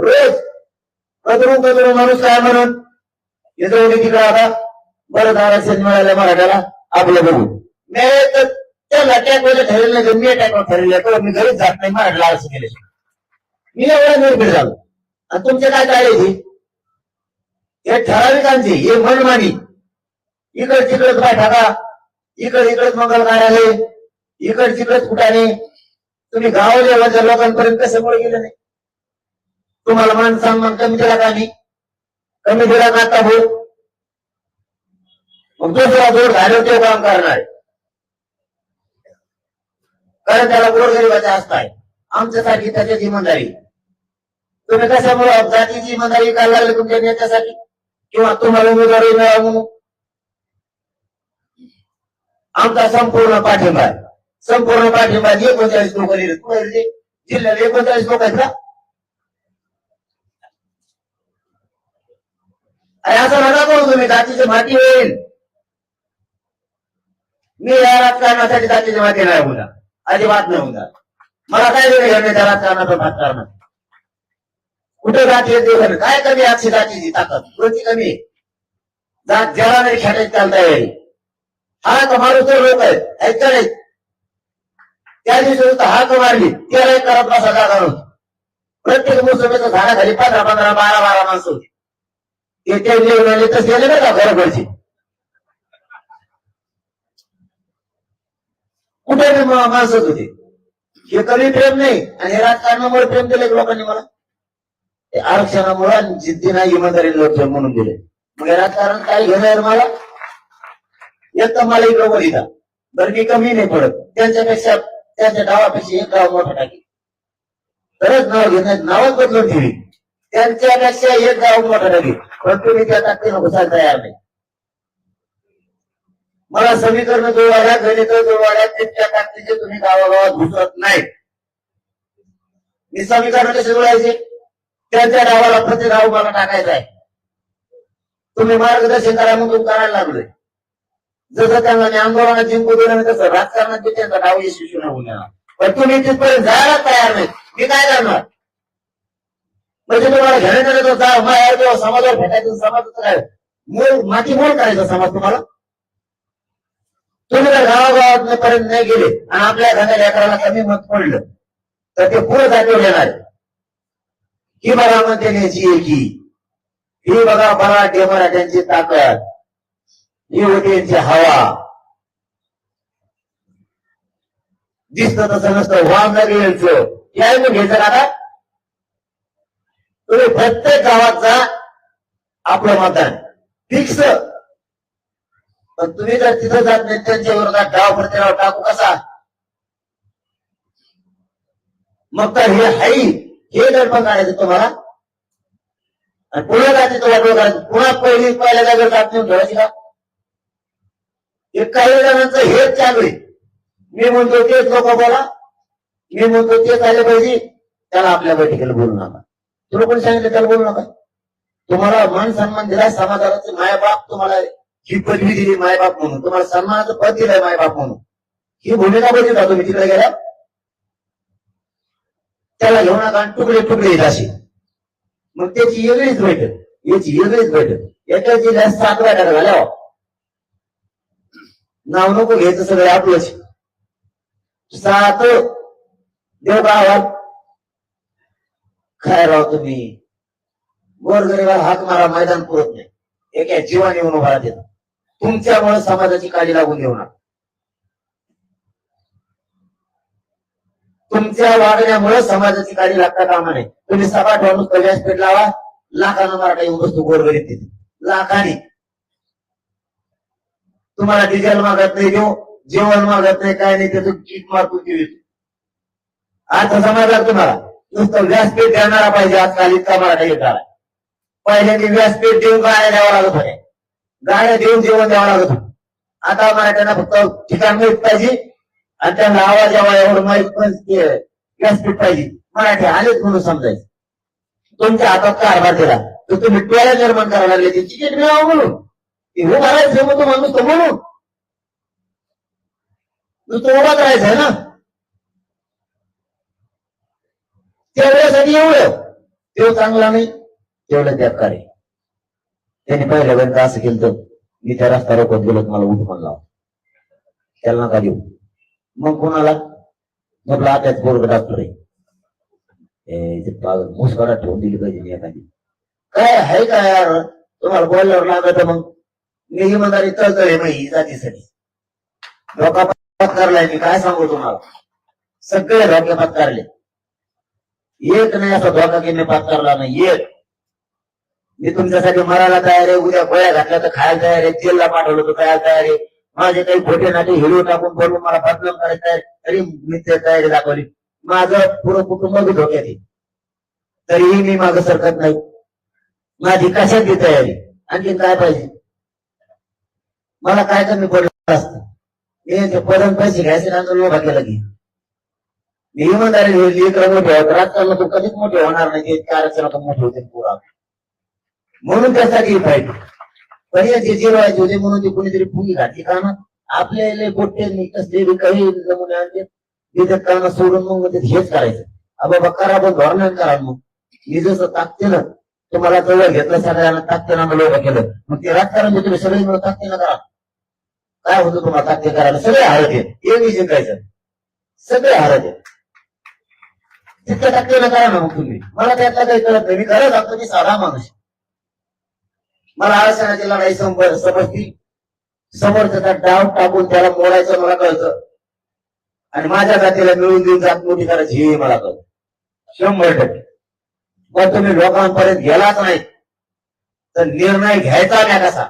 रोज कदरून कदरून माणूस काय म्हणून? इथं तिकडे आता बरं आरक्षण मिळालं मराठ्याला आपलं बघू. मी तर त्याला वेळेला ठरवलं नाही मी टॅकवर ठरवलं तर मी घरीच जात नाही मराठीला आरक्षण केले मी एवढा निर्भीड झालो. आणि तुमचे काय काढायची हे? ठराविकांची हे मनमानी. इकड तिकडच काय टाका इकड इकडच मंगल कार्यालय इकड तिकडच कुठाने तुम्ही गाव लेवलच्या लोकांपर्यंत कसं कशामुळे गेलं नाही? तुम्हाला मान सन्मान कमी दिला का मी कमी दिला का आता भाऊ? मग दुसरा जोड घालव ते काम करणार कारण त्याला गोरगरिबाचा असताय आमच्यासाठी त्याची जिम्मेदारी. तुम्ही कशामुळे जातीची जिम्मेदारी काय लागली तुमच्या नेत्यासाठी? किंवा तुम्हाला उमेदवारी मिळावं म्हणून? आमचा संपूर्ण पाठिंबा संपूर्ण पाठिंबा एकोणचाळीस लोक लिहिले तुम्हाला जिल्ह्यात एकोणचाळीस लोक आहेत का अरे असं नका करू तुम्ही जातीची माती होईल. मी या राजकारणासाठी जातीची माती नाही होणार अजिबात नाही होणार मला काय वेळ घेणे त्या राजकारणाचं कुठं कुठे जाती येते काय कमी आजची जातीची ताकद? कृती कमी आहे? जात ज्याला नाही खेळायची चालता येईल. हा कमारू तर लोक आहेत. आहेत नाही त्या दिवशी सुद्धा हाक मारली. त्याला एक करत बसा जागा प्रत्येक मोसमीच्या झाडाखाली पंधरा पंधरा बारा बारा माणसं होती. येते ते तर गेले नाही का घरोघरची? कुठे बी होते होती. हे कमी प्रेम नाही. आणि हे राजकारणामुळे प्रेम दिले लोकांनी मला? ते आरक्षणामुळे आणि जिद्दीना इमानदारी लोक म्हणून दिले मग हे राजकारण काय घेणार मला? एक तर मला इकडं वर इथं. बरं मी कमी नाही पडत. त्यांच्यापेक्षा त्यांच्या डावापेक्षा एक गाव मोठा टाकी तरच नाव घेणार नावच बदलून ठेवी त्यांच्यापेक्षा एक गाव मोठा टाकी पण तुम्ही त्या ताकदीनं घुसायला तयार नाही. मला समीकरण जुळवाड्या गणित जुळवाड्या तितक्या ताकदीचे तुम्ही गावागावात घुसत नाही. मी समीकरण कसे जुळायचे त्यांच्या गावाला प्रति गाव मला टाकायचं आहे. तुम्ही मार्गदर्शन करा म्हणून करायला लागलोय. जसं त्यांना मी आंदोलनात जिंकू दिलं नाही तसं राजकारणात त्यांचा नाव यशस्वी होऊन येणार. पण तुम्ही तिथपर्यंत जायला तयार नाही मी काय करणार? म्हणजे तुम्हाला घेण्यात येतो जा माया किंवा समाजावर भेटायचं समाजाचं काय? मूळ माती मूळ करायचं समाज तुम्हाला? तुम्ही जर गावागावात पर्यंत नाही गेले आणि आपल्या घराच्या लेकराला कमी मत पडलं. तर ते पुढे जातीवर येणार ही बघा म्हणते न्यायची एकी. ही बघा मराठी मराठ्यांची ताकद. ही होती यांची हवा. दिसतं तसं नसतं. वाम लागेल यायचं ऐकून घ्यायचं का आता? तुम्ही प्रत्येक गावात जा आपलं मतदान फिक्स पण तुम्ही जर तिथं जात नाही त्यांच्या विरोधात डाव प्रतिराव टाकू कसा? मग तर हे हाई हे गडबड काढायचं तुम्हाला. आणि पुन्हा जाते तुला करायचं. पुन्हा पहिली पहिल्या जागेवर जात नेऊन ठेवायची का हे काही जणांचं हेच चालू आहे. मी म्हणतो तेच लोक बोला. मी म्हणतो तेच आले पाहिजे. त्याला आपल्या बैठकीला बोलू नका. तुला कोणी सांगितलं त्याला बोलू नका? तुम्हाला मान सन्मान दिला समाजाचे मायबाप तुम्हाला ही पदवी दिली मायबाप म्हणून. तुम्हाला सन्मानाचं पद दिलंय मायबाप म्हणून. ही भूमिका बघितला तुम्ही तिकडे गेला? त्याला घेऊन नका तुकडे तुकडे येत असे. मग त्याची वेगळीच बैठक. याची वेगळीच बैठक. एका जिल्ह्यात सात बैठक झाल्या नाव नको घ्यायचं सगळं आपलंच. सात देव गावात काय राव तुम्ही? गोरगरीबाला हाक मारा मैदान पुरत नाही. एका जीवाने येऊन उभा राहते. तुमच्यामुळे समाजाची काळजी लागून घेऊ नका. तुमच्या वागण्यामुळे समाजाची काळजी लागता कामा नाही तुम्ही सपाट माणूस व्यासपीठ लावा. लाखानं मराठा येऊन बसतो गोरगरीब तिथे. लाखाने. तुम्हाला डिझेल मागत नाही देऊ जेवण मागत नाही काय नाही त्याचं किट मारतो देऊ आता लागतो मला नुसतं व्यासपीठ देणारा पाहिजे आजकाल इतका मराठा युद्धाला पहिले ते व्यासपीठ देऊन गाड्या द्यावं लागत होत्या. गाड्या देऊन जेवण द्यावं लागत होतं. आता मराठ्यांना फक्त ठिकाण मिळत पाहिजे आणि त्यांना आवाज यावा एवढं माहीत पण व्यासपीठ पाहिजे. मराठी आलेच म्हणून समजायचं. तुमच्या हातात कारभार दिला. तर तुम्ही टोळ्या निर्माण करायला लागले. ते तिकीट मिळावं म्हणून. ते उभं राहायचं मग माणूस नुसतं म्हणून नुसतं उभाच राहायचं आहे ना? त्यावेळेसाठी एवढं. देव चांगला नाही तेवढं बेकार आहे त्याने पहिल्या असं केलं तर मी त्या रस्ता रोखत गेलो मला उठ म्हणला त्याला नका देऊ. मग कोणाला? म्हटलं आताच पोरग डॉक्टर आहे. मुसगाडा ठेवून दिली पाहिजे मी एखादी. काय आहे का यार? तुम्हाला बोलल्यावर लागत मग. मी इमानदारी तळतळे नाही जातीसाठी. धोका पत्कारलाय मी काय सांगू तुम्हाला? सगळे धोके पत्कारले. एक नाही असा धोका की मी पत्करला नाही. एक मी तुमच्यासाठी मरायला तयार आहे उद्या गोळ्या घातल्या तर खायला तयार आहे तेलला पाठवलं तर खायला तयार आहे. माझे काही खोटे नाटे हिरो टाकून बोलून मला बदनाम करायचं आहे तरी मी ते तयारी दाखवली. माझं पुरं कुटुंब बी धोक्यात येईल तरीही मी मागं सरकत नाही. माझी कशाची तयारी? आणखीन काय पाहिजे? मला काय कमी पडलं असतं? मी ते पदन पैसे घ्यायचे नंतर लोभा केलं की मी इमानदारी लेकर मोठे होत राजकारण तो कधीच मोठे होणार नाही ते आरक्षणात मोठे होते पुरा. म्हणून त्यासाठी पाहिजे पण हे जे जिरवायचे होते म्हणून ते कोणीतरी फुगी घातली. का ना आपले पोट्टे कसले काही नमुने आणते. ते काना सोडून मग ते हेच करायचं. अबा करा पण धोरण करा मग. मी जसं ताकतेनं तुम्हाला जवळ घेतलं सगळ्यांना ताकतेनं लोक केलं. मग ते राजकारण जे तुम्ही सगळे मिळून ताकतेनं करा. काय होतं तुम्हाला ताकते करायला? सगळे हरत. आहेत एक मी जिंकायचं. सगळे हरत. आहेत तितकं ताकतेनं करा ना मग तुम्ही? मला त्यातला काही कळत नाही. मी खरं सांगतो मी साधा माणूस मला आरक्षणाची लढाई संप- समजती त्याचा डाव टाकून त्याला मोडायचं मला कळतं. आणि माझ्या जातीला मिळून देऊन जात मोठी करायची हे मला कळतं. शंभर टक्के. पण तुम्ही लोकांपर्यंत गेलाच नाही. तर निर्णय घ्यायचा नाही कसा?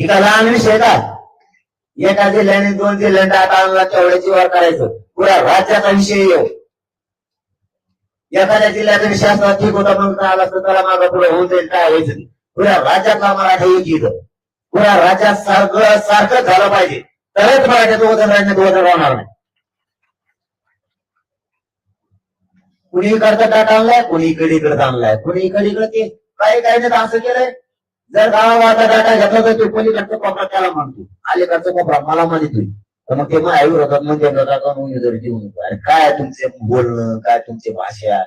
ही का लहान विषय का? एका जिल्ह्याने दोन जिल्ह्यांना आता आणला तेवढ्याची वार करायचं? पुरा राज्याचा विषय येऊ. एखाद्या जिल्ह्याचा विषय ठीक होता म्हणून काय आला असतं त्याला मागं पुढे होऊन जाईल काय व्हायचं पुऱ्या राज्यातला मराठा एक इथं पुऱ्या राज्यात सारखं सारखं झालं पाहिजे. तरच मराठ्याचं वजन राज्यात वजन राहणार नाही. कुणी इकडचा टाटा आणलाय कुणी इकडे आणलाय कुणी इकडे इकडे ते काही काही नाही असं केलंय. जर गावाचा डाटा घेतला तर तो पलीकडचा कोपरा त्याला म्हणतो. अलीकडचा कोपरा मला म्हणतोय तर मग ते माझ्या विरोधात म्हणजे का उमेदवारी देऊ नको. अरे काय तुमचे बोलणं काय तुमची भाषा?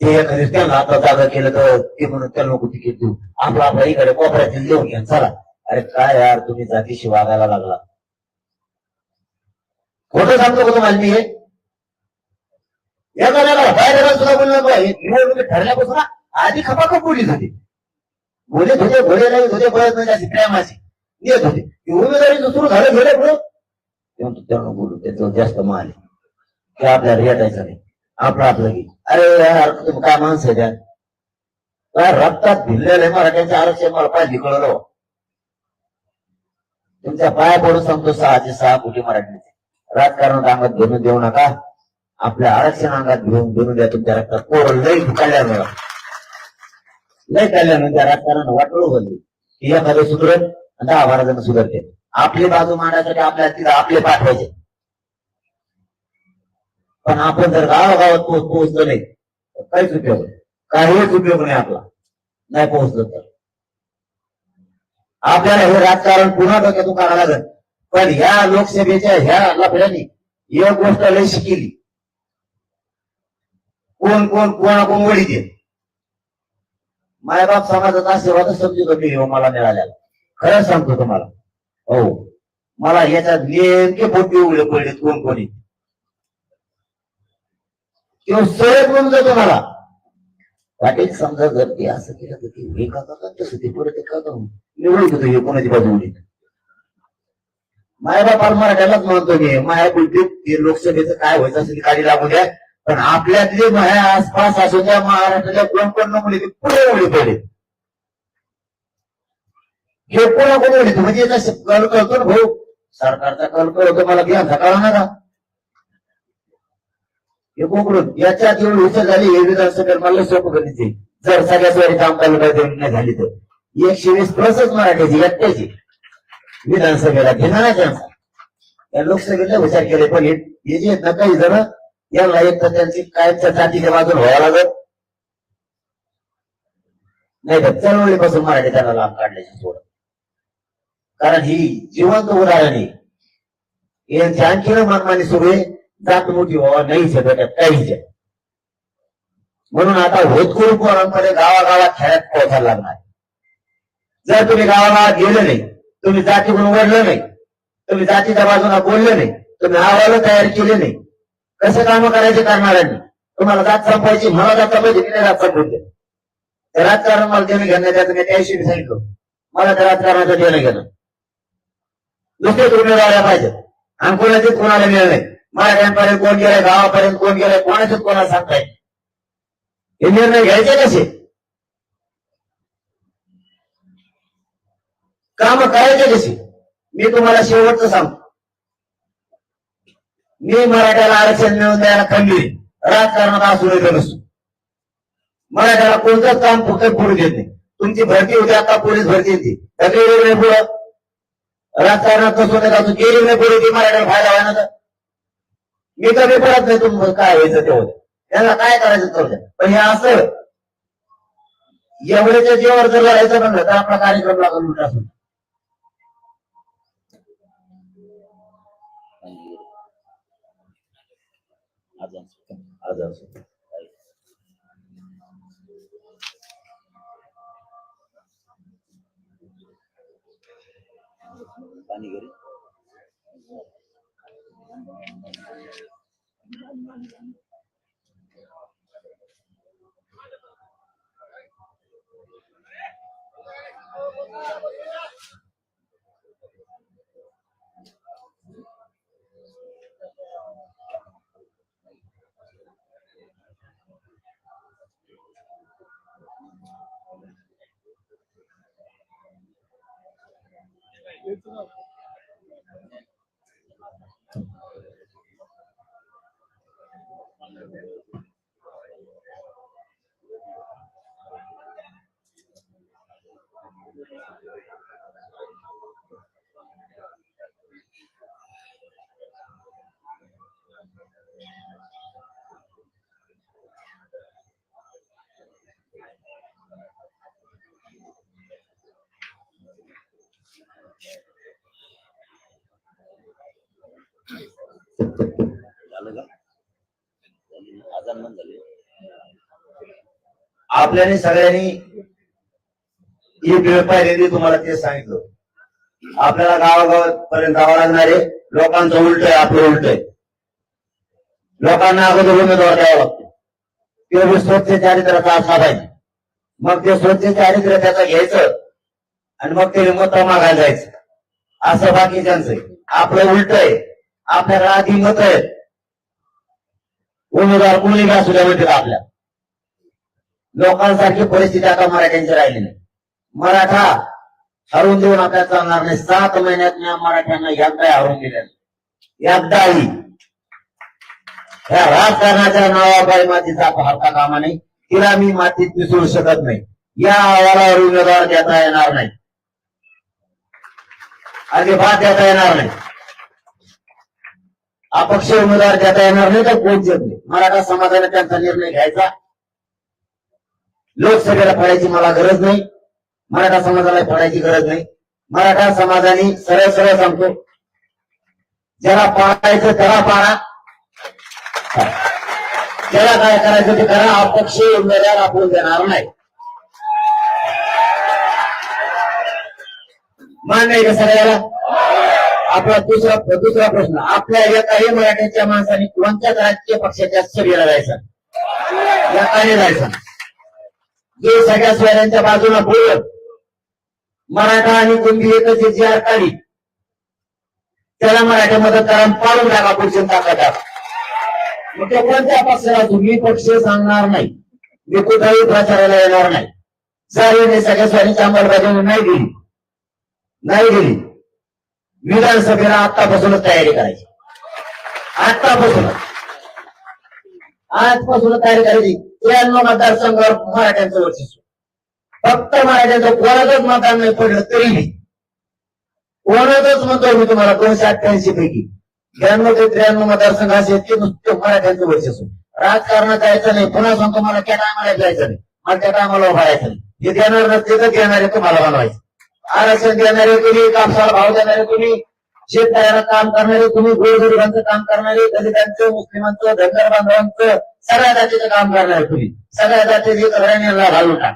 ते एखादी त्यांना आता जागा केलं तर ते म्हणून त्याला नको तिकीट देऊ. आपला आपला इकडे कोपऱ्यातील देऊ घ्या चला. अरे काय यार तुम्ही जातीशी वागायला लागला. खोटं सांगतो का तुम्हाला मी हे? एखाद्याला बाहेर सुद्धा बोललं पाहिजे निवडणुकीत ठरल्यापासून आधी आधी खपाखप बोलीत होती बोलत होते बोले नाही होते बोलत नाही अशी प्रेमाची. येत होते. ती सुरू झालं गेलं पुढे. ते म्हणतो बोलू त्याचं जास्त माल आहे. ते आपल्याला येतायचं नाही. आपलं आपलं घे अरे यार तुम्ही काय माणसं आहे त्यात काय रक्तात भिडलेलं आहे मराठ्यांचं आरक्षण मला पाहिजे कळलं. तुमच्या पाया पडून सांगतो सहाचे सहा कोटी मराठीचे राजकारणात अंगात घेऊन देऊ नका. आपल्या आरक्षण अंगात घेऊन घेऊन द्या तुमच्या रक्तात. पोर लई कल्याण मिळा लई कल्याण म्हणजे त्या राजकारण वाटोळ बोलली की एखादं सुधरत दहा बारा जण सुधारते. आपली बाजू मांडण्यासाठी आपल्याला तिथं आपले पाठवायचे पण आपण जर गावागावात पोहोच पोहोचलो नाही तर काहीच उपयोग नाही. काहीच उपयोग नाही आपला. नाही पोहोचलो तर. आपल्याला हे राजकारण पुन्हा डोक्यातून काढावं लागेल. पण ह्या लोकसभेच्या ह्या लफड्यांनी एक गोष्ट लय शिकली. कोण कोण कोणा कोण वडी दे मायबाप समाजाचा आशीर्वाद समजू कमी हो मला मिळाल्याला खरंच सांगतो तुम्हाला. हो. मला याच्यात नेमके पोटी उघडे पडले कोण कोणी. किंवा सरळ म्हणून जातो मला पाटील समजा जर ते असं केलं तर ते हे का करतात तसं ते परत ते का निवडून घेतो हे कोणाची बाजू उडीत मायबाप मराठ्यालाच म्हणतो मी माया बुद्धीत ते लोकसभेचं काय व्हायचं असेल ते लागू द्या. पण आपल्यातले माया आसपास असू द्या महाराष्ट्राच्या कोण कोण नमुने ते पुढे उडी पडले हे कोणा कोण म्हणजे याचा कल कळतो ना भाऊ. सरकारचा कल कळतो मला घ्या कळा का हे कोकडून याच्यात एवढी उचल झाली हे विधानसभेत मला सोपं गणित जर सगळ्या सोयी काम तालुक्यात नाही झाली तर. एकशे वीस प्लसच मराठीची एकट्याची. विधानसभेला घेणार आहे त्यांचा. या लोकसभेला विचार केले पण हे जे आहेत ना काही जण यांना एक तर त्यांची कायमच्या जातीच्या बाजून व्हावं लागत नाही तर चळवळीपासून मराठी त्यांना लाभ काढल्याची सोड कारण ही जिवंत उदाहरण आहे. यांची आणखीन मनमानी सुरू आहे. जात मोठी व्हावा नाहीच आहे त्याच्यात काहीच आहे म्हणून आता होतकुरू पोरांमध्ये गावागावात खेळात पोहोचायला लागणार. जर तुम्ही गावागावात गेले नाही तुम्ही जातीकडून उघडलं नाही तुम्ही जातीच्या बाजूला बोलले नाही तुम्ही आवाज तयार केले नाही कसं काम करायचे करणाऱ्यांनी? तुम्हाला जात संपायची मला जात संपायची मी जात संपवते राजकारण मला देणं घेणं त्याचं मी त्याशी सांगितलं. मला त्या राजकारणाचं देणं घेणं. दुसरेच उमेदवार पाहिजे. आणि कोणाचीच कोणाला मिळत नाही. मराठ्यांपर्यंत कोण गेलाय गावापर्यंत कोण गेलाय कोणाचेच कोणाला सांगताय हे निर्णय घ्यायचे कसे? काम करायचे कसे? मी तुम्हाला शेवटचं सांगतो. मी मराठ्याला आरक्षण मिळवून द्यायला खंडली राजकारणात असू नये नसतो मराठ्याला कोणतंच काम फक्त पुढे देत नाही. तुमची भरती होती आता पोलीस भरती होती. सगळी वेगळे पुढं राजकारणात नसतो होतं का गेली नाही पुढे ती मराठ्याला फायदा व्हायला तर मी तर पेपरात नाही तुम्ही काय व्हायचं ते होतं? त्यांना काय करायचं करू पण हे असं एवढ्याच्या जीवावर जर लढायचं म्हणलं तर आपला कार्यक्रम लागून मोठा असून आज आज उलटा असेल पाणी घरी झालं आपल्याने सगळ्यांनी ही वेळ पाहिलेली तुम्हाला ते सांगितलं. आपल्याला गावागावात पर्यंत जावं लागणार आहे. लोकांचं उलट आहे आपलं उलट आहे. लोकांना अगोदर उमेदवार द्यावा लागतो. ते स्वच्छ चारित्र्याचा असला पाहिजे मग ते स्वच्छ चारित्र्य त्याचं घ्यायचं आणि मग ते मत मागायला जायचं. असं बाकीच्यांचं आपलं उलट आहे. आपल्याला आधी मत आहे उमेदवार कोणी असू द्या म्हणतात आपल्या. लोकांसारखी परिस्थिती आता मराठ्यांची राहिली नाही. मराठा हरवून देऊन आपल्याला चालणार नाही. सात महिन्यात मी मराठ्यांना एकदा हरवून दिलेलं एकदाही. ह्या राजकारणाच्या नावाबाई मातीचा हरता कामा नाही तिला मी मातीत मिसळू शकत नाही. या अहवालावर उमेदवार देता येणार नाही. अजिबात देता येणार नाही. अपक्ष उमेदवार देता येणार नाही तर कोण नाही मराठा समाजाने त्यांचा निर्णय घ्यायचा. लोकसभेला पडायची मला गरज नाही. मराठा समाजाला पडायची गरज नाही. मराठा समाजाने सरळ सरळ सांगतो ज्याला पाळायचं त्याला पाळा त्याला काय करायचं ते करा अपक्ष उमेदवार आपण देणार नाही. मान्य आहे का सगळ्याला? आपला दुसरा दुसरा प्रश्न आपल्या एकाही मराठ्याच्या माणसाने कोणत्याच राजकीय पक्षाच्या सभेला जायचा? एकाने जायचा हे सगळ्या सोयऱ्यांच्या बाजूला बोलत मराठा आणि कुंभी एकच जी काढी त्याला मराठा मदत करा आणि पाडून टाका पुढच्या ताकद मग ते कोणत्या पक्षाला तुम्ही पक्ष सांगणार नाही. मी कुठलाही प्रचाराला येणार नाही. जर सगळ्या स्वारीची अंमलबजावणी नाही दिली नाही दिली विधानसभेला आतापासूनच तयारी करायची. आतापासूनच आजपासूनच तयारी करायची. त्र्याण्णव मतदारसंघावर मराठ्यांचं वर्चस्व. फक्त मराठ्यांचं कोणाचंच मतदान नाही पडलं तरीही कोणाचंच म्हणतोय मी तुम्हाला दोनशे अठ्ठ्याऐंशी पैकी. ब्याण्णव ते त्र्याण्णव मतदारसंघ असे ते नुसतं मराठ्यांचं वर्चस्व. राजकारणात जायचं नाही. पुन्हा सांगतो मला त्या टायमाला जायचं नाही. मला त्या टायमाला उभारायचं नाही. जे देणार नसते तर देणारे तुम्हाला बनवायचं. आरक्षण देणारे कोणी कापसाला भाव देणारे कोणी शेतकऱ्याला काम करणारे तुम्ही गोरगरिबांचं काम करणारे दलितांचं मुस्लिमांचं धनगर बांधवांचं सगळ्या जातीचं काम करणार तुम्ही. सगळ्या जातीचे घराण्याला घालू टाक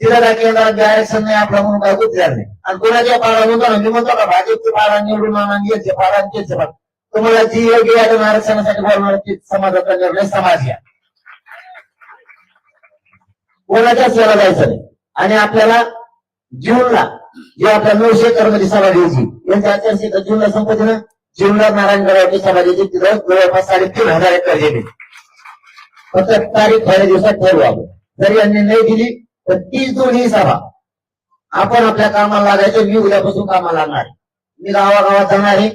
तिला त्या जे आरक्षण नाही आपला म्हणून काय कुठे नाही. आणि कोणाच्या पाडा म्हणतो ना मी म्हणतो का भाजपचे पाडा निवडून आणा आणि पाडा आणि पाडा. तुम्हाला जी योग्य आहे आरक्षणासाठी बोलणार ती समाजाचा निर्णय समाज घ्या. कोणाच्या याला जायचं नाही. आणि आपल्याला जीवनला जे आपल्या नऊशे कर्मचारी सभा घ्यायची यांच्या आचारसंहिता जूनला संपत्ती ना? जूनला नारायण गडावरची सभा घ्यायची तिथं जवळपास साडेतीन हजार एकर जमीन. फक्त तारीख थोड्या दिवसात ठरवू आपण जर यांनी नाही दिली तर तीच दोन्ही सभा. आपण आपल्या कामाला लागायचो मी उद्यापासून कामाला लागणार मी गावागावात जाणार आहे.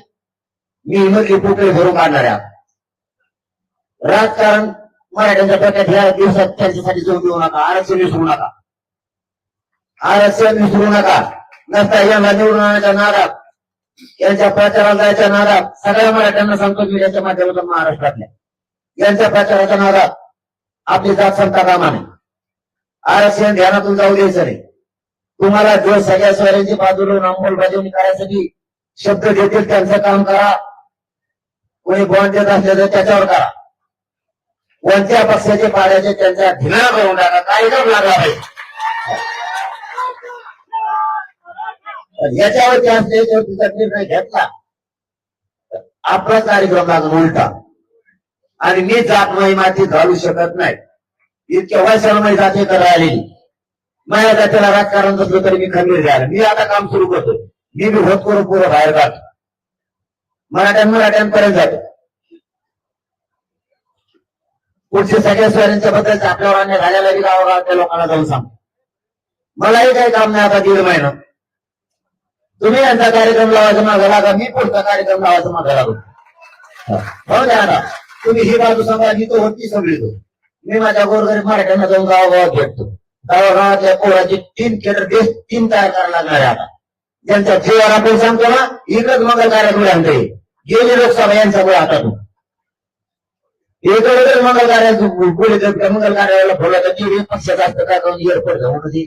मी हिमतली पोकळी भरून काढणार आहे राजकारण मराठ्यांच्या डोक्यात ह्या दिवसात त्यांच्यासाठी जोड देऊ नका. आरक्षण विसरू नका. आरक्षण विसरू नका. नसता यांना निवडून आणण्याच्या नादात यांच्या प्रचाराला जायच्या नादात सगळ्या मराठ्यांना सांगतो मी याच्या माध्यमातून महाराष्ट्रातल्या. यांच्या प्रचाराच्या नादात आपली जात संता कामा नाही आरक्षण ध्यानातून जाऊ द्यायचं नाही तुम्हाला जो सगळ्या स्वरांची बाजूला अंमलबजावणी करायसाठी शब्द देतील त्यांचं काम करा. कोणी बॉन्ड देत असले तर त्याच्यावर करा. कोणत्या पक्षाचे पाड्याचे त्यांच्या धिंगणा करून टाका. काही जर लागला पाहिजे याच्यावरती असले जर तिचा निर्णय घेतला. तर आपला कार्यक्रम आज उलटा. आणि मी जात नाही माती घालू शकत नाही. इतक्या वयसामध्ये जाते तर राहिलेली माझ्या जातीला राजकारण नसलं तरी मी खंबीर झालं. मी आता काम सुरू करतो मी बी होत करून पुरं बाहेर जातो. मराठ्यां मराठ्यांपर्यंत जातो. पुढच्या सगळ्या स्वरांच्या बद्दल आपल्यावर अन्य झालेला बी गावागावातल्या लोकांना जाऊन सांग मलाही काही काम नाही आता दीड महिना. तुम्ही यांचा कार्यक्रम लावायचा माझा लागा मी पुढचा कार्यक्रम लावायचा माझा लागू. हो तुम्ही ही बाजू सांगा ही तो होती सगळी तो मी माझ्या गोरगरीब मराठ्यांना जाऊन गावागावात भेटतो. गावागावातल्या पोराची तीन केडर देश तीन तयार करायला लागणार आहे आता. ज्यांचा जीवावर आपण सांगतो ना इकडंच मंगल कार्याकडे आणते गेली लोकसभा यांचा यांच्यामुळे हातातून इकडे मंगल कार्याचं गोळी त्या मंगल कार्याला बोलत ती पक्षाचा असतं काय करून एअरपोर्ट जाऊन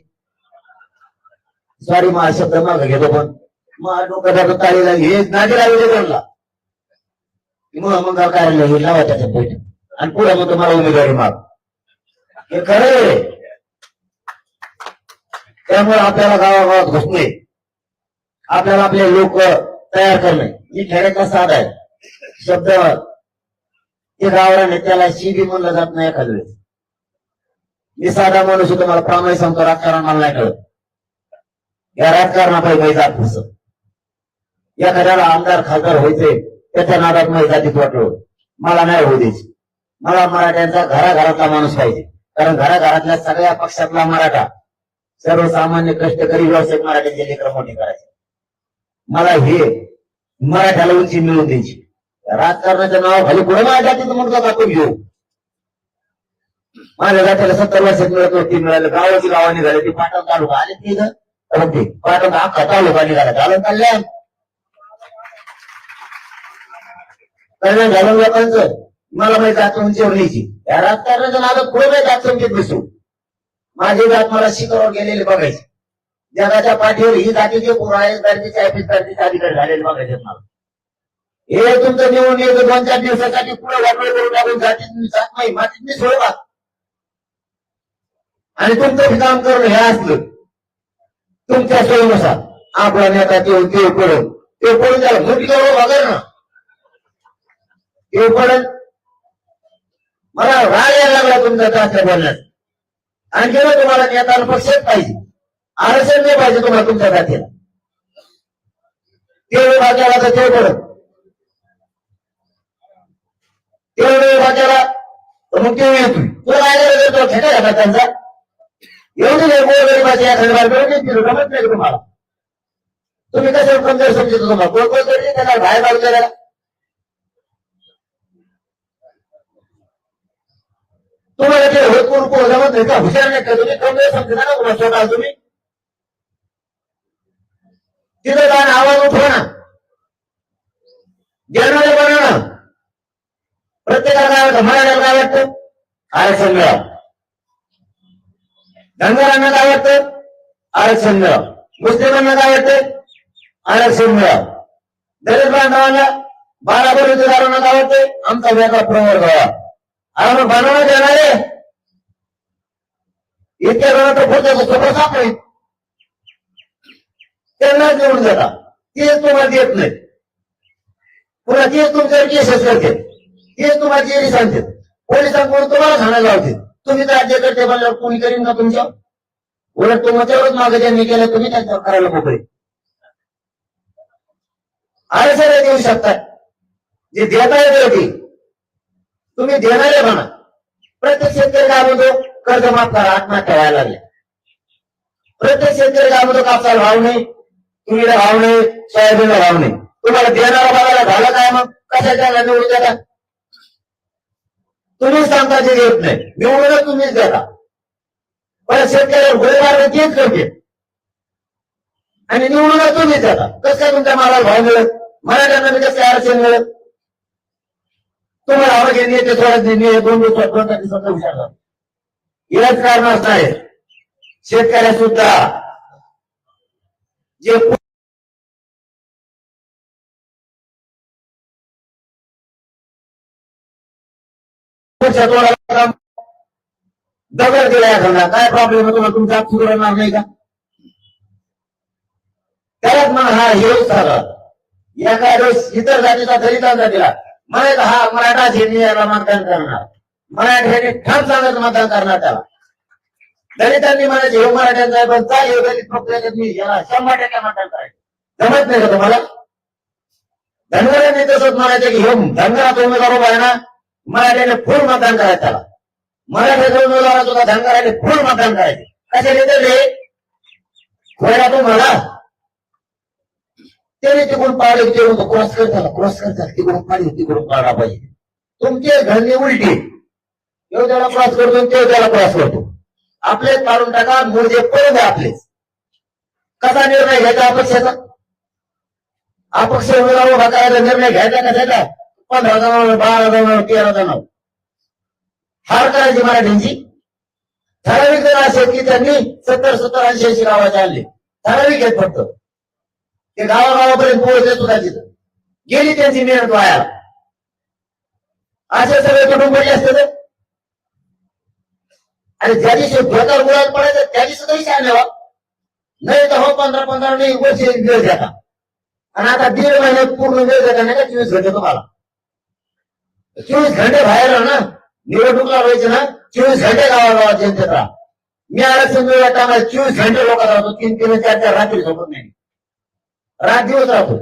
सॉरी माझा शब्द मागं घेतो पण. मग डोक्याचा ताळी लागली. हे नादी लागले त्यांना. मग मंगल कार्यालय हे लावा त्याच्या भेट आणि पुढे मग तुम्हाला उमेदवारी माग. हे खरं आहे. त्यामुळे आपल्याला गावागावात घुसणे आपल्याला आपले लोक तयार करणे. ही खेड्याचा साध आहे. शब्द ते गावाला नेत्याला शिबी म्हणलं जात नाही एखाद्या वेळेस. मी साधा माणूस आहे, तुम्हाला प्रामाणिक सांगतो राजकारण मला नाही कळत. या राजकारणापायी काही जात या एखाद्याला आमदार खासदार व्हायचे त्याच्या नादात माझी जातीत वाटलो. मला नाही होऊ द्यायची. मला मराठ्यांचा घराघरातला माणूस पाहिजे. कारण घराघरातल्या सगळ्या पक्षातला मराठा सर्वसामान्य कष्टकरी व्यावसायिक मराठ्यांचे लेकर मोठे करायचे. मला हे मराठ्याला उंची मिळवून द्यायची. राजकारणाच्या नावाखाली पुढे माझ्या जातीचं मुलगा दाखवून घेऊ. माझ्या जातीला सत्तर वर्षात मिळत नव्हती मिळालं. गावाची गावाने झाले ती पाटण तालुका आले ते ते पाटण अख्खा तालुका निघाला. झालं कल्याण कल्याण झालं लोकांचं. मला माहिती जात उंचीवर या राजकारणाच्या नादात पुढे आहे जात दिसू माझी जात मला शिखरावर गेलेले बघायचे. जगाच्या पाठीवर ही जातीचे पुराय दर्जेचे ऑफिस दर्जेचे अधिकारी झालेले बघायचे मला. हे तुमचं निवडून येतो दोन चार दिवसासाठी पुढे वाटोळ करून टाकून जातीत जात नाही मातीत मी सोडवा. आणि तुमचं काम करणं हे असलं. तुमच्या सोयीनुसार. आपला नेता ते पडून ते पडून त्याला मोठी गौरव वगैरे ना. ते पडत मला राग यायला लागला तुमचा जास्त बोलण्यास आणखी ना तुम्हाला नेताना पक्षच पाहिजे. आरक्षण नाही पाहिजे तुम्हाला तुमच्या जातीला. ते विभागाला तर ते पडत तेवढे विभागाला मग ते येतो तुला काय करायचं तो खेटा घातला त्यांचा? एवढी नाही गोळ गरीबाची या खंडबार मिळून येतील जमत नाही तुम्हाला. तुम्ही कसं कमजोर समजतो तुम्हाला? कोण कोण तरी त्याला बाहेर बाजूला द्यायला तुम्हाला ते होत कोण कोण जमत नाही का? हुशार नाही का तुम्ही? कमजोर समजता ना तुम्हाला स्वतः तुम्ही? तिथं जाण आवाज उठवा ना. जन्माला बनवा ना. प्रत्येकाला धमाला काय वाटतं? आरक्षण मिळावं. धनगरांना काय वाटतं? आरक्षण मिळावं. मुस्लिमांना काय वाटतं? आरक्षण मिळावं. दलित बांधवांना बाराबर बरोबरदारांना काय वाटते? आमचा वेगळा प्रवर्ग व्हावा. अरे मग देणार येणारे इतक्या जण खबर पुढच्या सोबत सापडेल. त्यांना निवडून देता. तेच तुम्हाला देत नाही पुन्हा तेच तुमच्यावर केसेस करते तेच तुम्हाला जेरी सांगते पोलिसांकडून तुम्हाला खाण्याला लावतील. तुम्ही तर राज्यकर्ते बनल्यावर कोणी करीन का तुमच्या? उलट तुमच्यावरच मागे ज्यांनी केलं तुम्ही त्यांच्यावर करायला मोकळे. अरे सर देऊ शकता जे देता येते तुम्ही देणारे म्हणा. प्रत्येक शेतकरी काय म्हणतो कर्ज माफ करा आत्महत्या व्हायला लागल्या. प्रत्येक शेतकरी काय म्हणतो कापसाला भाव नाही तुरीला भाव नाही सोयाबीनला भाव नाही. तुम्हाला देणारा बघायला झालं काय मग? कशाच्या निवडून देता? तुम्हीच सांगता ते देत नाही. निवडूनच तुम्हीच देता. पण शेतकऱ्यावर गोळीबार तेच करते आणि निवडूनच तुम्हीच देता. कसं काय तुमच्या मालाला भाव मिळत? मराठ्यांना मी कसं काय आरक्षण मिळत? तुम्हाला आवाज नेते सोडत नाही मी दोन दिवस दोन चार दिवसाचा विचार झाला याच असं आहे शेतकऱ्या सुद्धा जे दगड दिला एखादा काय प्रॉब्लेम आहे तुम्हाला? तुमचा हात सुधारणार नाही का? त्यालाच म्हणा हा हेच झाला या काय इतर जातीचा दलितांचा दिला. म्हणायचं हा मराठा झेंडी याला मतदान करणार. मराठ्याने ठाम सांगत मतदान करणार त्याला. दलितांनी म्हणायचे हे मराठ्यांचा आहे पण चाल हे दलित फक्त मी याला शंभर टक्के मतदान करायचं जमत नाही का तुम्हाला? धनगरांनी तसंच म्हणायचं की हे धनगराचा उमेदवार उभा आहे ना मराठ्याने फुल मतदान करायचं त्याला. मराठ्याचा उमेदवार सुद्धा धनगराने फुल मतदान करायचे. कसे लिहिते खोयला तुम्हाला त्याने तिकडून पाडे तिकडून क्रॉस करताना क्रॉस करताना तिकडून पाडी तिकडून पाडा पाहिजे. तुमचे घरने उलटी. येऊ त्याला क्रॉस करतो ते त्याला क्रॉस करतो. आपलेच पाडून टाका मुर्दे परत आपलेच. कसा निर्णय घ्यायचा अपक्षाचा? अपक्ष उमेदवार उभा करायचा निर्णय घ्यायचा कशाचा पंधरा जणांवर बारा जणांवर तेरा जणांवर. हार करायची मराठ्यांची? ठराविक जण असेल की त्यांनी सत्तर सत्तर ऐंशी ऐंशी गावाचे आणले. ठराविक आहेत फक्त. ते गावागावापर्यंत पोहोचत सुद्धा तिथं. गेली त्यांची मेहनत वाया. असे सगळे कुटुंब पडले असते आणि ज्या दिवशी बेकार मुळात पडायचं त्या दिवशी तरी सांगले नाही तर हो पंधरा पंधरा नाही वर्ष वेळ जाता. आणि आता दीड महिन्यात पूर्ण वेळ जाता नाही का? चोवीस घंटे तुम्हाला. चोवीस घंटे बाहेर ना निवडणुकला व्हायचे ना चोवीस घंटे गावागावात जनतेत राहा. मी आरक्षण मिळवल्या टायमाला चोवीस घंटे लोकात राहतो तीन तीन चार चार रात्री झोपत नाही. रात दिवस राहतो.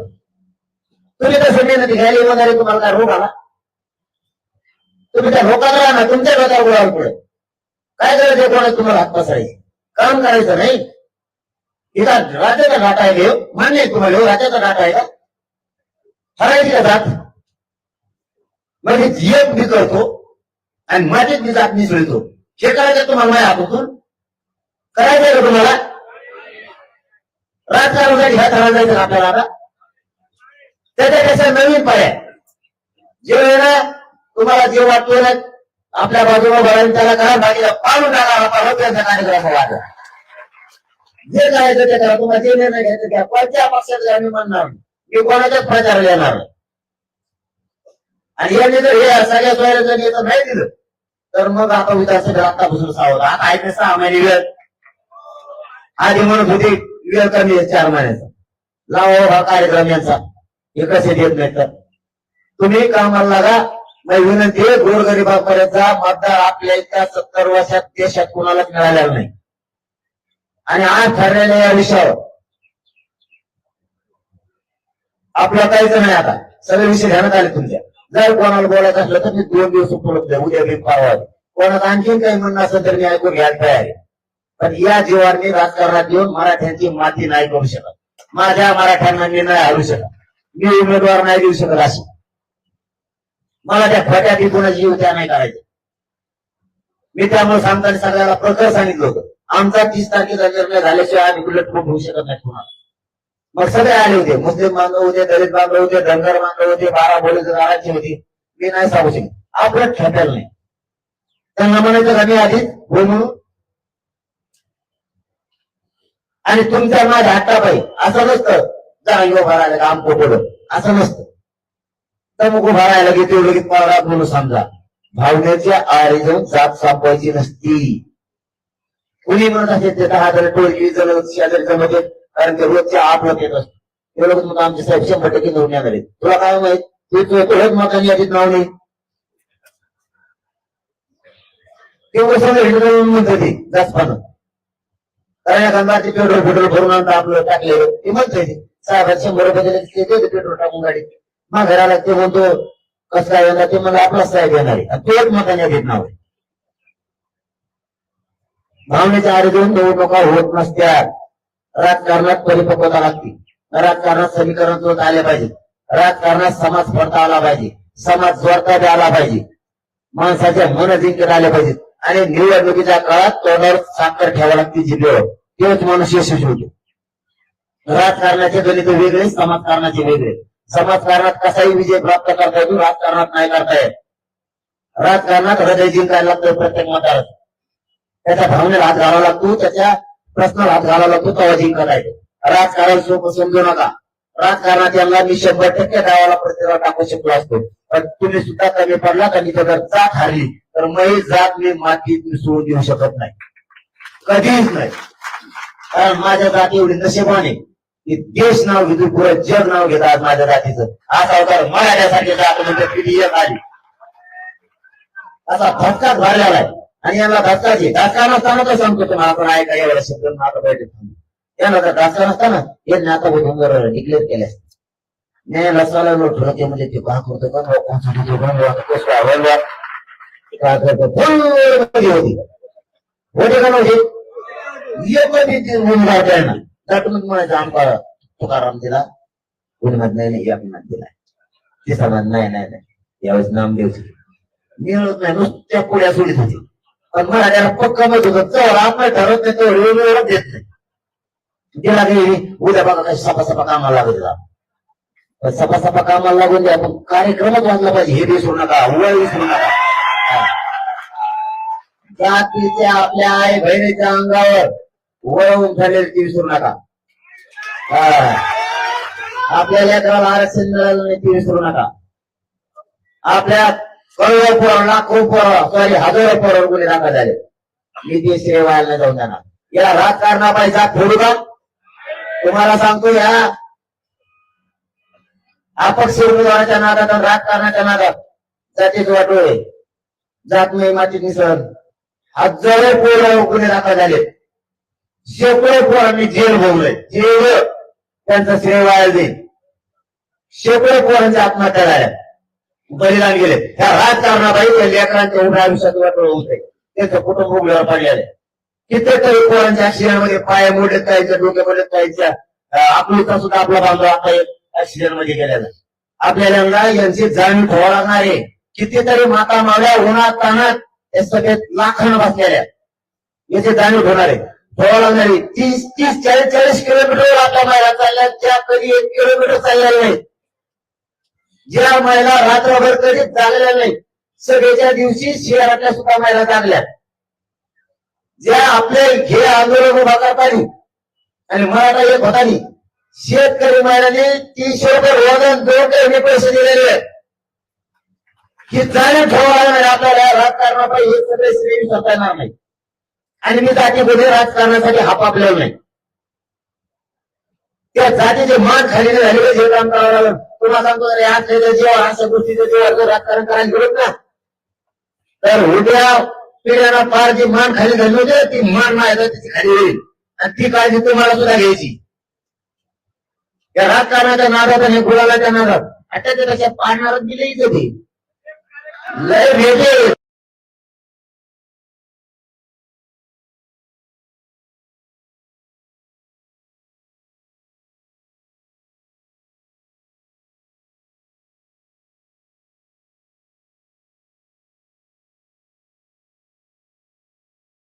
तुम्ही कसं नदी घ्यायला वगैरे तुम्हाला काय रोग आला? तुम्ही त्या रोगाला राहा ना तुमच्या डोक्यावर गोळावर पुढे काय करायचं कोणाला तुम्हाला हात पसरायचे? काम करायचं नाही. इथं राज्याचा घाटा आहे घेऊ मान्य आहे तुम्हाला हो, राज्याचा घाटा आहे का? ठरायची का जात. म्हणजे जीएफ मी करतो आणि माझीच मी जात मिसळतो. हे करायचं तुम्हाला माझ्या हातून करायचं का तुम्हाला? राजकारणासाठी ह्या ठराव जायचं आपल्याला आता? त्याच्यापेक्षा नवीन पर्याय जे वेळेला तुम्हाला जे वाटतो ना आपल्या बाजूला भरायला त्याला करा बाकीला पाळून टाका आपण त्यांचा कार्यक्रम वाजा जे करायचं ते करा तुम्हाला जे निर्णय घ्यायचं घ्या. कोणत्या पक्षाचं आम्ही म्हणणार? नाही. मी कोणाच्याच प्रचार येणार आणि यांनी जर हे सगळ्या सोयऱ्या जर याचं नाही दिलं तर मग आता विधानसभेला आतापासून सावध. आता आहे ते सहा महिने वेळ. आधी म्हणत होती वेळ कमी आहे चार महिन्याचा. लावा हा कार्यक्रम यांचा. हे कसे देत नाही तर. तुम्ही कामाला लागा. माझी विनंती आहे गोरगरिबापर्यंतचा मतदार आपल्या इतक्या सत्तर वर्षात देशात कोणालाच मिळालेला नाही. आणि आज ठरलेल्या या विषयावर. आपलं काहीच नाही आता. सगळे विषय ध्यानात आले तुमच्या. जर कोणाला बोलायचं असलं तर मी दोन दिवस उपलब्ध उद्या मी परवा कोणाला कोणाचं आणखीन काही म्हणणं असेल तर मी ऐकून घ्यायला तयार आहे. पण या जीवावर मी राजकारणात येऊन मराठ्यांची माती नाही करू शकत. माझ्या मराठ्यांना मी नाही हरू शकत. मी उमेदवार नाही देऊ शकत अशी. मला त्या खोट्यात तिथूनच जीव त्या नाही करायचे मी त्यामुळे सांगताना सगळ्याला प्रकार सांगितलं होतं. आमचा तीस तारखेचा निर्णय झाल्याशिवाय आम्ही उलट खूप होऊ शकत नाही पुन्हा मग सगळे आले होते. मुस्लिम बांधव होते दलित बांधव होते धनगर बांधव होते बारा बोलीचे गाळाचे होती. मी नाही सांगू शकत. आपलं ठेपेल नाही. त्यांना म्हणायचं का म्हणून आधीच होय म्हणून आणि तुमच्या माझ्या हट्टा पाहिजे असं नसतं. जरा यो भरायला काम पोटवलं असं नसतं. तमुक भरायला की लगेच की म्हणून समजा. भावनेच्या आरे जाऊन जात सापवायची नसती. कुणी म्हणत असेल ते दहा हजार टोळकी जण शेजारी जमत कारण ते रोजच्या आठ होत येत असत. ते लोक मग आमचे साहेब शंभर टक्के निवडून येणार आहेत. तुला काय माहीत? तू तू तुझ्याच मतांनी यादीत नाव नाही. तेवढं सगळं म्हणतं ते जास्त कारण एखादा ते पेट्रोल पेट्रोल भरून आणता आपलं टाकले. ते म्हणतोय ते. साहेब शंभर रुपये दिले ते देतो पेट्रोल टाकून गाडी मग घराला ते म्हणतो कसं काय येणार? ते मला आपला साहेब येणार आहे. तो एक मतांनी यादीत नाव आहे. भावनेच्या आरी देऊन निवडणुका होत नसत्या. राजकारणात परिपक्वता लागते. राजकारणात समीकरण होत आले पाहिजे. राजकारणात समाज पडता आला पाहिजे. समाज जोडता आला पाहिजे. माणसाच्या मन जिंकत आले पाहिजेत. आणि निवडणुकीच्या काळात तोंडावर साखर ठेवा लागते जिल्ह्यावर तेच माणूस यशस्वी होतो. राजकारणाचे गणित वेगळे समाजकारणाचे वेगळे. समाजकारणात कसाही विजय प्राप्त करता येतो राजकारणात नाही करता येत. राजकारणात हृदय जिंकायला लागतं प्रत्येक मताला त्याच्या भावनेला हात घालावा लागतो त्याच्या प्रश्नाला हात घालावा लागतो तेव्हा जिंकता येतो. राजकारण सोपं समजू नका. राजकारणात यांना मी शंभर टक्के गावाला प्रतिभा टाकू शकलो असतो. पण तुम्ही सुद्धा कमी पडला आणि जर जात हारली. तर मी जात मी मातीत मिसळून देऊ शकत नाही. कधीच नाही. कारण माझ्या जाती एवढी नशेबाने की देश नाव घेतो पुरं जग नाव घेतात माझ्या जातीचं. असा अवतार मराठ्यासारखे जात म्हणजे पिढी एक आली. असा धक्काच भरलेला आहे. आणि यांना धक्काची धक्का नसताना तर सांगतो तुम्हाला आपण ऐका एवढा शब्द आता बैठक थांबू. यांना तर धक्का नसताना हे नाता बोलून डिक्लेअर केले न्याय रसाला ठरवते म्हणजे ते भाग होतं का नको, कोणासाठी ते बनवा, कसं आहे, बनवा. म्हणजे काय होती होते का म्हणजे एक बी ते मुलगा म्हणायचं आमका तुकाराम दिला. कोणी नाही नाही एकनाथ दिला ते समाज नाही नाही नाही यावेळेस नामदेवची मिळत नाही नुसत्या पुढ्या सोडित होती. पण मला त्याला पक्का मत होतं चल आपण ठरत नाही तो वेळ देत नाही. तिला काही उद्या बघा काही सपा सपा कामाला लागत तिला पण सपा सपा कामाला लागून द्या पण कार्यक्रमच वाजला पाहिजे हे विसरू नका वळ विसरू नका. जातीच्या आपल्या आई बहिणीच्या अंगावर वळवून झालेली ती विसरू नका. आपल्या लेकराला आरक्षण मिळालं नाही ती विसरू नका. आपल्या करोडो पोरं लाखो पोरं सॉरी हजारो पोरं गुन्हे दाखल झाले. मी ती सेवायला जाऊन जाणार या राजकारणापायी जात फोडू का तुम्हाला सांगतो या. अपक्ष उमेदवाराच्या नादात राजकारणाच्या नादात जातीच वाटोळे जात नाही माती निसळ हजारो पोर गुन्हे दाखल झाले शेकडो पोरांनी जेल भोगले जेल त्यांचं श्रेय वाया जाईल. शेकडो पोरांच्या आत्महत्या झाल्या. बलिदान गेले. ह्या राजकारणाबाई त्या लेकरांच्या उभ्या आयुष्यात वाटोळ होते त्यांचं कुटुंब उघड्यावर पडलेले कितीतरी पोरांच्या ऍक्सिडेंट पाय मोडत जायच्या डोक्या मोडत जायच्या आपलीचा सुद्धा आपला बांधव आता ऍक्सिडेंटमध्ये गेलेला आपल्याला यांची जाणीव ठेवावं लागणार आहे. कितीतरी माता मावल्या उन्हात तानात या सगळ्यात लाखांना बसलेल्या याचे जाणीव होणार आहे ठेवावं लागणार तीस तीस चाळीस चाळीस किलोमीटर आपल्या महिला चालल्या त्या कधी एक किलोमीटर चाललेल्या नाही ज्या महिला रात्रभर कधीच चाललेल्या नाही सगळ्याच्या दिवशी शहरातल्या सुद्धा महिला जागल्या ज्या आपले घे आंदोलन उभा करतानी आणि मराठा एक होतानी शेतकरी महिलांनी तीनशे रुपये वजन दोन काही पैसे दिलेले आहेत. ही जाणीव ठेवायला नाही आपल्याला राजकारणापाई हे सगळे श्रेय स्वतः नाही आणि मी जाती जातीमध्ये राजकारणासाठी हापापलेलो नाही. त्या जातीचे मान खाली झाले पाहिजे काम करावं लागलं तुम्हाला सांगतो जर या जेव्हा अशा गोष्टीचं जेव्हा जर राजकारण करायला गेलो ना. तर उद्या पिढ्यांना फार जी मान खाली झाली होती ती मान नाही तर तिची खाली होईल. आणि ती काळजी तुम्हाला सुद्धा घ्यायची. या राजकारणाच्या नादात आणि गुलालाच्या नादात. आता त्यापेक्षा पाडणारच दिले ते लय भेटे